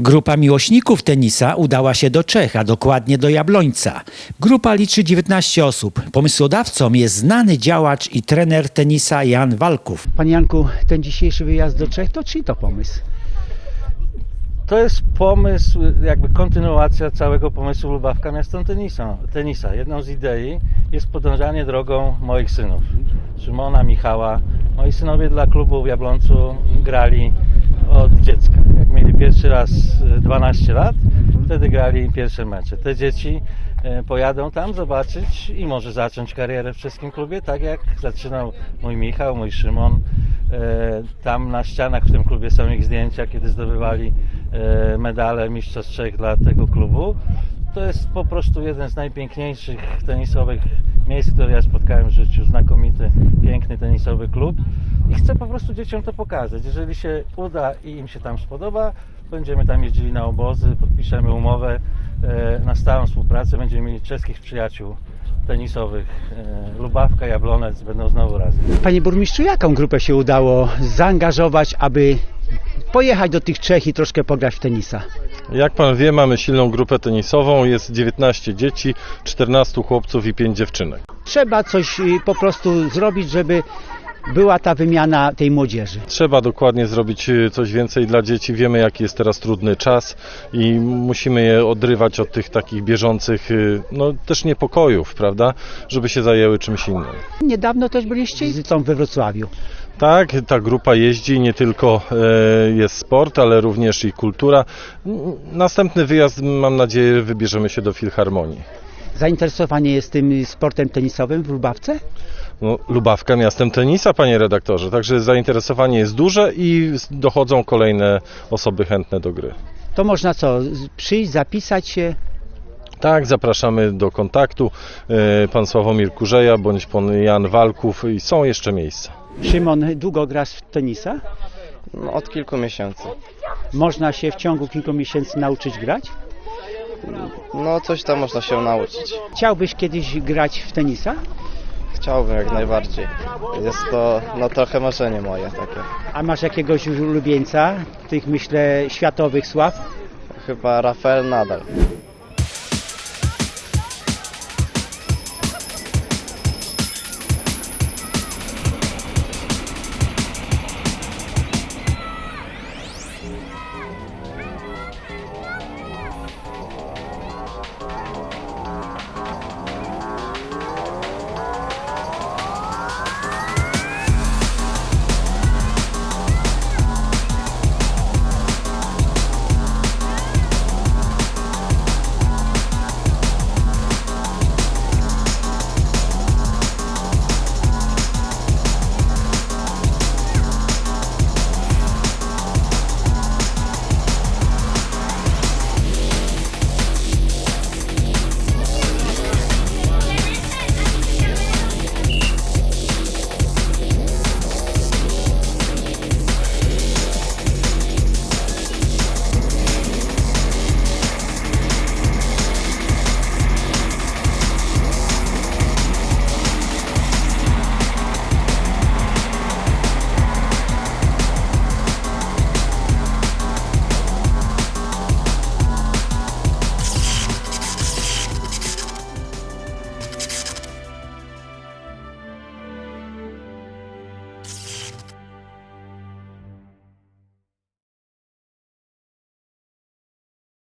Grupa miłośników tenisa udała się do Czech, a dokładnie do Jablońca. Grupa liczy 19 osób. Pomysłodawcą jest znany działacz i trener tenisa Jan Walków. Panie Janku, ten dzisiejszy wyjazd do Czech to czyj to pomysł? To jest pomysł, jakby kontynuacja całego pomysłu Lubawka Miastem tenisa. tenisa. Jedną z idei jest podążanie drogą moich synów. Szymona, Michała. Moi synowie dla klubu w Jablońcu grali od dziecka. Jak mieli pierwszy raz e, 12 lat, wtedy grali pierwsze mecze. Te dzieci e, pojadą tam zobaczyć i może zacząć karierę w czeskim klubie, tak jak zaczynał mój Michał, mój Szymon. E, Tam na ścianach w tym klubie są ich zdjęcia, kiedy zdobywali e, medale Mistrzostw Czech dla tego klubu. To jest po prostu jeden z najpiękniejszych tenisowych miejsc, które ja spotkałem w życiu. Znakomity, piękny tenisowy klub. I chcę po prostu dzieciom to pokazać. Jeżeli się uda i im się tam spodoba, będziemy tam jeździli na obozy, podpiszemy umowę e, na stałą współpracę, będziemy mieli czeskich przyjaciół tenisowych. E, Lubawka, Jablonec będą znowu razem. Panie burmistrzu, jaką grupę się udało zaangażować, aby pojechać do tych Czech i troszkę pograć w tenisa? Jak pan wie, mamy silną grupę tenisową, jest 19 dzieci, 14 chłopców i 5 dziewczynek. Trzeba coś y, po prostu zrobić, żeby była ta wymiana tej młodzieży. Trzeba dokładnie zrobić y, coś więcej dla dzieci. Wiemy, jaki jest teraz trudny czas i musimy je odrywać od tych takich bieżących, y, no też niepokojów, prawda, żeby się zajęły czymś innym. Niedawno też byliście wizytą we Wrocławiu. Tak, ta grupa jeździ, nie tylko e, jest sport, ale również i kultura. Następny wyjazd, mam nadzieję, wybierzemy się do Filharmonii. Zainteresowanie jest tym sportem tenisowym w Lubawce? No, Lubawka miastem tenisa, panie redaktorze. Także zainteresowanie jest duże i dochodzą kolejne osoby chętne do gry. To można co, przyjść, zapisać się? Tak, zapraszamy do kontaktu. E, Pan Sławomir Kurzeja bądź pan Jan Walków i są jeszcze miejsca. Szymon, długo grasz w tenisa? No, od kilku miesięcy. Można się w ciągu kilku miesięcy nauczyć grać? No coś tam można się nauczyć. Chciałbyś kiedyś grać w tenisa? Chciałbym jak najbardziej. Jest to no trochę marzenie moje takie. A masz jakiegoś ulubieńca tych, myślę, światowych sław? Chyba Rafael Nadal.